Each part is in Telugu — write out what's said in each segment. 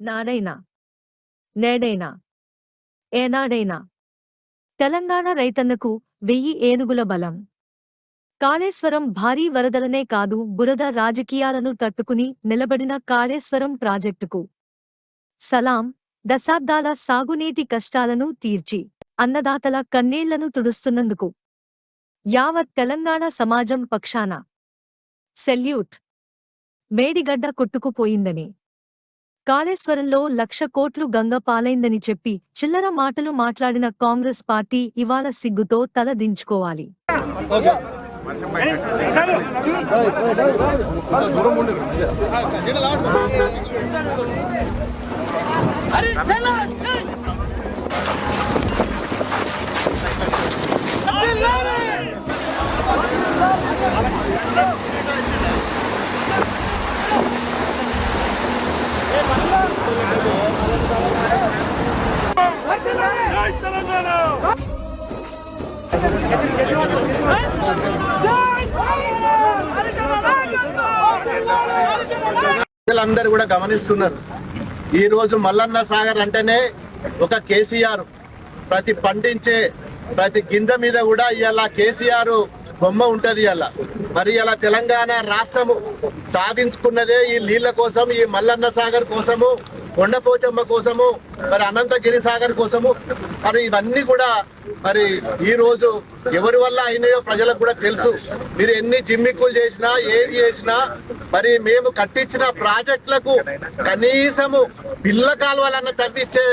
నాడైనా నేడైనా ఏనాడైనా. తెలంగాణ రైతన్నకు వెయ్యి ఏనుగుల బలం. కాళేశ్వరం భారీ వరదలనే కాదు బురద రాజకీయాలను తట్టుకుని నిలబడిన కాళేశ్వరం ప్రాజెక్టుకు. సలాం దశాబ్దాల సాగునీటి కష్టాలను తీర్చి అన్నదాతల కన్నీళ్ళను తుడుస్తున్నందుకు. యావత్ తెలంగాణ సమాజం పక్షాన. సెల్యూట్. మేడిగడ్డ కొట్టుకుపోయిందని. కాళేశ్వరంలో లక్ష కోట్లు గంగ పాలైందని చెప్పి చిల్లర మాటలు మాట్లాడిన కాంగ్రెస్ పార్టీ ఇవాళ సిగ్గుతో తల దించుకోవాలి. జై ప్రజలందరూ కూడా గమనిస్తున్నారు. ఈ రోజు మల్లన్న సాగర్ అంటేనే ఒక కేసీఆర్. ప్రతి పండించే ప్రతి గింజ మీద కూడా ఇవాళ కేసీఆర్ బొమ్మ ఉంటది అలా. మరి ఇలా తెలంగాణ రాష్ట్రము సాధించుకున్నదే ఈ నీళ్ళ కోసం ఈ మల్లన్న సాగర్ కోసము కొండపోచమ్మ కోసము మరి అనంతగిరి సాగర్ కోసము. మరి ఇవన్నీ కూడా మరి ఈ రోజు ఎవరి వల్ల అయినాయో ప్రజలకు కూడా తెలుసు. మీరు ఎన్ని జిమ్మిక్కులు చేసినా ఏది చేసినా మరి మేము కట్టించిన ప్రాజెక్టులకు కనీసము పిల్ల కాలువలన్న తప్పించే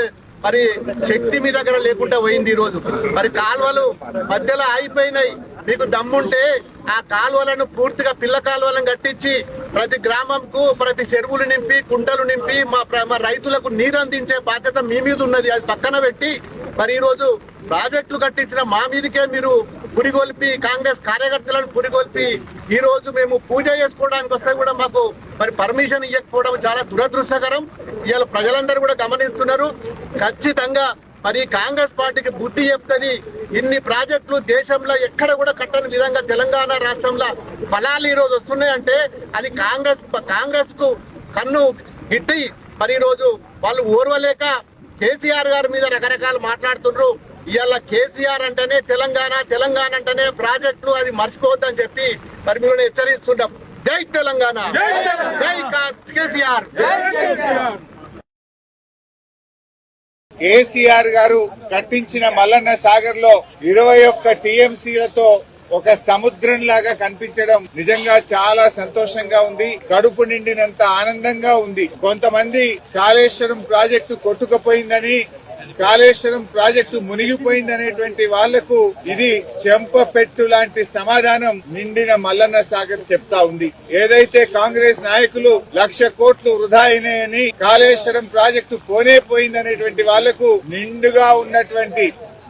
మరి శక్తి మీ దగ్గర లేకుండా పోయింది ఈ రోజు. మరి కాలువలు మధ్యలో ఆగిపోయినాయి. మీకు దమ్ముంటే ఆ కాలువలను పూర్తిగా పిల్ల కాలువలను కట్టించి ప్రతి గ్రామంకు ప్రతి చెరువులు నింపి కుంటలు నింపి మా ప్ర- మా రైతులకు నీరు అందించే బాధ్యత మీ మీద ఉన్నది. అది పక్కన పెట్టి మరి ఈరోజు ప్రాజెక్టులు కట్టించిన మా మీదకే మీరు పురిగొల్పి కాంగ్రెస్ కార్యకర్తలను పురిగొల్పి ఈ రోజు మేము పూజ చేసుకోవడానికి వస్తే కూడా మాకు మరి పర్మిషన్ ఇవ్వకపోవడం చాలా దురదృష్టకరం. ఇవాళ ప్రజలందరూ కూడా గమనిస్తున్నారు. ఖచ్చితంగా మరి కాంగ్రెస్ పార్టీకి బుద్ధి చెప్తుంది ఇన్ని ప్రాజెక్టులు దేశంలో ఎక్కడ కూడా కట్టని విధంగా తెలంగాణ రాష్ట్రంలో ఫలాలు ఈ రోజు వస్తున్నాయంటే అది కాంగ్రెస్ కాంగ్రెస్కు కన్ను గిట్టి మరి ఈ రోజు వాళ్ళు ఓర్వలేక కేసీఆర్ గారి మీద రకరకాలు మాట్లాడుతుండ్రు. ఇవాళ కేసీఆర్ అంటేనే తెలంగాణ తెలంగాణ అంటేనే ప్రాజెక్టులు అది మర్చిపోవద్దని చెప్పి మరి మీరు హెచ్చరిస్తుంటాం. జై తెలంగాణ! జై కేసీఆర్! కేసీఆర్ గారు కట్టించిన మల్లన్న సాగర్లో ఇరవై ఒక్క టీఎంసీలతో ఒక సముద్రం లాగా కనిపించడం నిజంగా చాలా సంతోషంగా ఉంది. కడుపు నిండినంత ఆనందంగా ఉంది. కొంతమంది కాళేశ్వరం ప్రాజెక్టు కొట్టుకుపోయిందని కాళేశ్వరం ప్రాజెక్టు మునిగిపోయిందనేటువంటి వాళ్ళకు ఇది చెంపపెట్టు లాంటి సమాధానం నిండిన మల్లన్న సాగర్ చెప్తా ఉంది. ఏదైతే కాంగ్రెస్ నాయకులు లక్ష కోట్లు వృధా అయినాయని కాళేశ్వరం ప్రాజెక్టు పోనే పోయిందనేటువంటి వాళ్ళకు నిండుగా ఉన్నటువంటి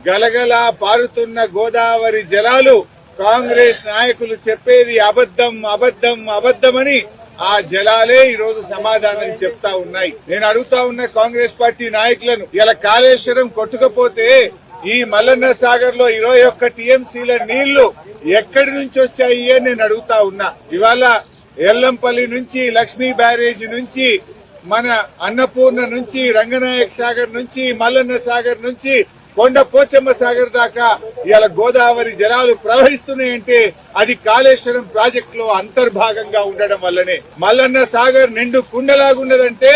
గలగలా పారుతున్న గోదావరి జలాలు కాంగ్రెస్ నాయకులు చెప్పేది అబద్ధం అబద్ధం అబద్ధమని ఆ జలాలే ఈ రోజు సమాధానం చెప్తా ఉన్నాయి. నేను అడుగుతా ఉన్న కాంగ్రెస్ పార్టీ నాయకులను ఇలా కాళేశ్వరం కొట్టుకపోతే ఈ మల్లన్న సాగర్లో ఇరవై ఒక్క టీఎంసీల నీళ్ళు ఎక్కడి నుంచి వచ్చాయి అని నేను అడుగుతా ఉన్నా. ఇవాళ ఎల్లంపల్లి నుంచి లక్ష్మీ బ్యారేజ్ నుంచి మన అన్నపూర్ణ నుంచి రంగనాయక్ సాగర్ నుంచి మల్లన్న సాగర్ నుంచి కొండ పోచమ్మ సాగర్ దాకా ఇవాళ గోదావరి జలాలు ప్రవహిస్తున్నాయంటే అది కాళేశ్వరం ప్రాజెక్ట్లో అంతర్భాగంగా ఉండడం వల్లనే. మల్లన్న సాగర్ నిండు కుండలాగున్నదంటే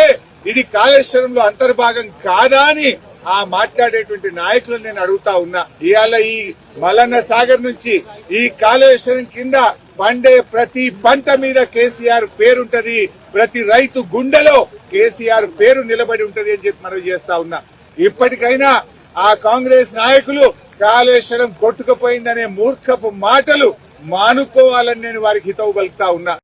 ఇది కాళేశ్వరంలో అంతర్భాగం కాదా అని ఆ మాట్లాడేటువంటి నాయకులను నేను అడుగుతా ఉన్నా. ఇవాళ ఈ మల్లన్న సాగర్ నుంచి ఈ కాళేశ్వరం కింద పండే ప్రతి పంట మీద కేసీఆర్ పేరుంటది. ప్రతి రైతు గుండెలో కేసీఆర్ పేరు నిలబడి ఉంటది అని చెప్పి మనం చేస్తా ఉన్నా. ఇప్పటికైనా ఆ కాంగ్రెస్ నాయకులు కాళేశ్వరం కొట్టుకుపోయిందనే మూర్ఖపు మాటలు మానుకోవాలని నేను వారికి హితవు పలుకుతా ఉన్నా.